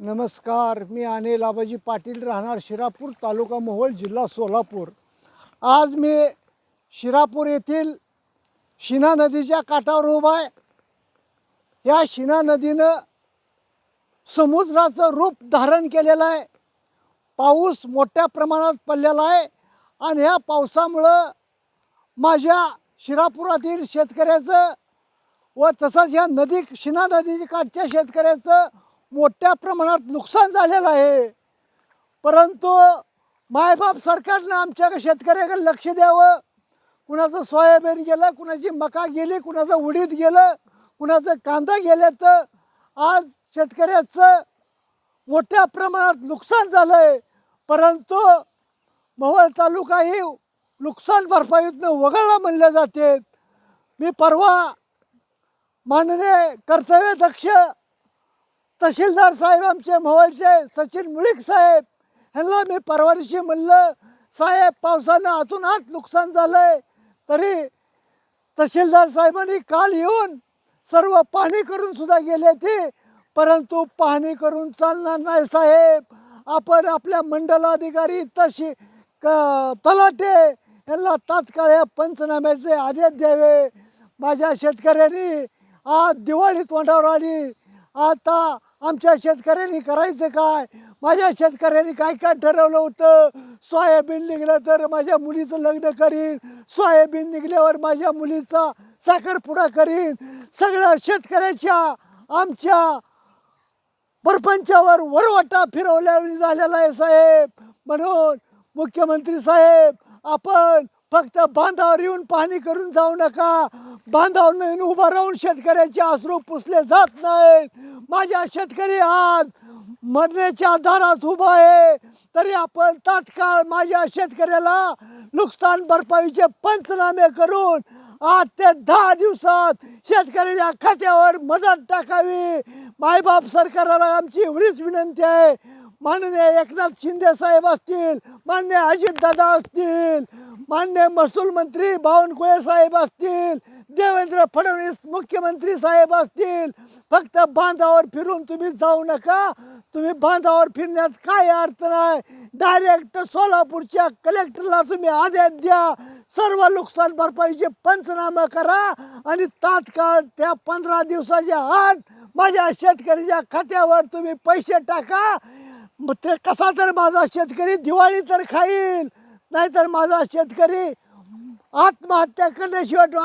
नमस्कार मी अनिल आबाजी पाटील राहणार शिरापूर तालुका मोहोळ जिल्हा सोलापूर. आज मी शिरापूर येथील शिना नदीच्या काठावर उभा आहे. या शिना नदीनं समुद्राचं रूप धारण केलेलं आहे. पाऊस मोठ्या प्रमाणात पडलेला आहे आणि ह्या पावसामुळं माझ्या शिरापुरातील शेतकऱ्याचं व तसंच या नदी शिना नदीच्या काठच्या शेतकऱ्याचं मोठ्या प्रमाणात नुकसान झालेलं आहे. परंतु मायबाप सरकारनं आमच्या शेतकऱ्याकडे लक्ष द्यावं. कुणाचं सोयाबीन गेलं कुणाची मका गेली कुणाचं उडीद गेलं कुणाचं कांदा गेलं तर आज शेतकऱ्याचं मोठ्या प्रमाणात नुकसान झालं आहे परंतु मोहोळ तालुका ही नुकसान भरपाईतनं वगळला म्हणले जाते. मी परवा माननीय कर्तव्यदक्ष तहसीलदार साहेब आमचे मोहोळचे सचिन मुळीक साहेब ह्यांना मी परवा दिवशी म्हणलं साहेब पावसानं आतून आत नुकसान झालंय तरी तहसीलदार साहेबांनी काल येऊन सर्व पाहणी करून सुद्धा गेले ते परंतु पाहणी करून चालणार नाही साहेब. आपण आपल्या मंडलाधिकारी तशी क तलाटे यांना तात्काळ या पंचनाम्याचे आदेश द्यावे. माझ्या शेतकऱ्यांनी आज दिवाळी तोंडावर आली. आता आमच्या शेतकऱ्यांनी करायचं काय? माझ्या शेतकऱ्यांनी काय काय ठरवलं होतं? सोयाबीन निघलं तर माझ्या मुलीचं लग्न करीन. सोयाबीन निघल्यावर माझ्या मुलीचा साखरपुडा करीन. सगळ्या शेतकऱ्याच्या आमच्या परपंचावर वरवटा फिरवल्या झालेला आहे साहेब. म्हणून मुख्यमंत्री साहेब आपण फक्त बांधावर येऊन पाहणी करून जाऊ नका. बांधावर येऊन उभा राहून शेतकऱ्याचे आसरू पुसले जात नाहीत. माझ्या शेतकरी आज मरण्याच्या दारात उभा आहे. तरी आपण तात्काळ माझ्या शेतकऱ्याला नुकसान भरपाईचे पंचनामे करून आठ ते दहा दिवसात शेतकऱ्याच्या खात्यावर मदत टाकावी. मायबाप सरकारला आमची एवढीच विनंती आहे. माननीय एकनाथ शिंदे साहेब असतील मान्य अजितदादा असतील मान्य महसूल मंत्री बावनकुळे साहेब असतील देवेंद्र फडणवीस मुख्यमंत्री साहेब असतील. फक्त बांधावर फिरून तुम्ही जाऊ नका. तुम्ही बांधावर फिरण्यात काय अर्थ नाही. डायरेक्ट सोलापूरच्या कलेक्टरला तुम्ही आदेश द्या. सर्व नुकसान भरपाईचे पंचनामा करा आणि तात्काळ त्या पंधरा दिवसाच्या आत माझ्या शेतकऱ्याच्या खात्यावर तुम्ही पैसे टाका. मग ते कसा तर माझा शेतकरी दिवाळी तर खाईल नाहीतर माझा शेतकरी आत्महत्या करण्याशिवाय आमच्या